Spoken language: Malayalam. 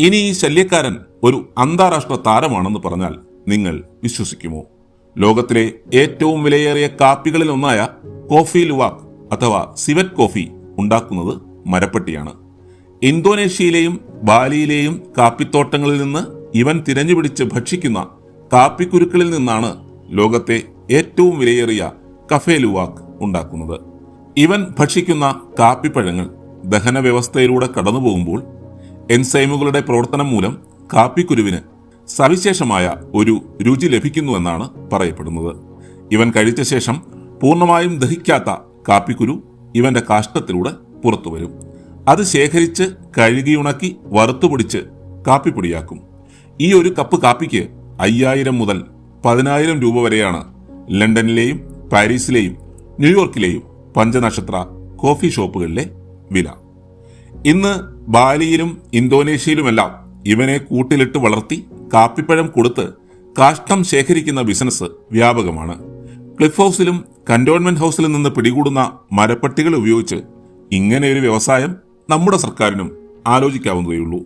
ഇനി ഈ ശല്യക്കാരൻ ഒരു അന്താരാഷ്ട്ര താരമാണെന്ന് പറഞ്ഞാൽ നിങ്ങൾ വിശ്വസിക്കുമോ? ലോകത്തിലെ ഏറ്റവും വിലയേറിയ കാപ്പികളിൽ ഒന്നായ കോഫി ലുവാക് അഥവാ സിവറ്റ് കോഫി ഉണ്ടാക്കുന്നത് മരപ്പെട്ടിയാണ്. ഇന്തോനേഷ്യയിലെയും ബാലിയിലെയും കാപ്പിത്തോട്ടങ്ങളിൽ നിന്ന് ഇവൻ തിരഞ്ഞുപിടിച്ച് ഭക്ഷിക്കുന്ന കാപ്പിക്കുരുക്കളിൽ നിന്നാണ് ലോകത്തെ ഏറ്റവും വിലയേറിയ കഫേ ലുവാക് ഉണ്ടാക്കുന്നത്. ഇവൻ ഭക്ഷിക്കുന്ന കാപ്പിപ്പഴങ്ങൾ ദഹന വ്യവസ്ഥയിലൂടെ കടന്നുപോകുമ്പോൾ എൻസൈമുകളുടെ പ്രവർത്തനം മൂലം കാപ്പിക്കുരുവിന് സവിശേഷമായ ഒരു രുചി ലഭിക്കുന്നുവെന്നാണ് പറയപ്പെടുന്നത്. ഇവൻ കഴിച്ച ശേഷം പൂർണമായും ദഹിക്കാത്ത കാപ്പിക്കുരു ഇവന്റെ കാഷ്ടത്തിലൂടെ പുറത്തുവരും. അത് ശേഖരിച്ച് കഴുകിയുണക്കി വറുത്തുപൊടിച്ച് കാപ്പിപ്പൊടിയാക്കും. ഈ ഒരു കപ്പ് കാപ്പിക്ക് അയ്യായിരം മുതൽ പതിനായിരം രൂപ വരെയാണ് ലണ്ടനിലെയും പാരീസിലെയും ന്യൂയോർക്കിലെയും പഞ്ചനക്ഷത്ര കോഫി ഷോപ്പുകളിലെ വില. ഇന്ന് ബാലിയിലും ഇന്തോനേഷ്യയിലുമെല്ലാം ഇവനെ കൂട്ടിലിട്ട് വളർത്തി കാപ്പിപ്പഴം കൊടുത്ത് കാഷ്ടം ശേഖരിക്കുന്ന ബിസിനസ് വ്യാപകമാണ്. ക്ലിഫ് ഹൗസിലും കന്റോൺമെന്റ് ഹൗസിലും നിന്ന് പിടികൂടുന്ന മരപ്പട്ടികൾ ഉപയോഗിച്ച് ഇങ്ങനെയൊരു വ്യവസായം നമ്മുടെ സർക്കാരിനും ആലോചിക്കാവുന്നതേയുള്ളൂ.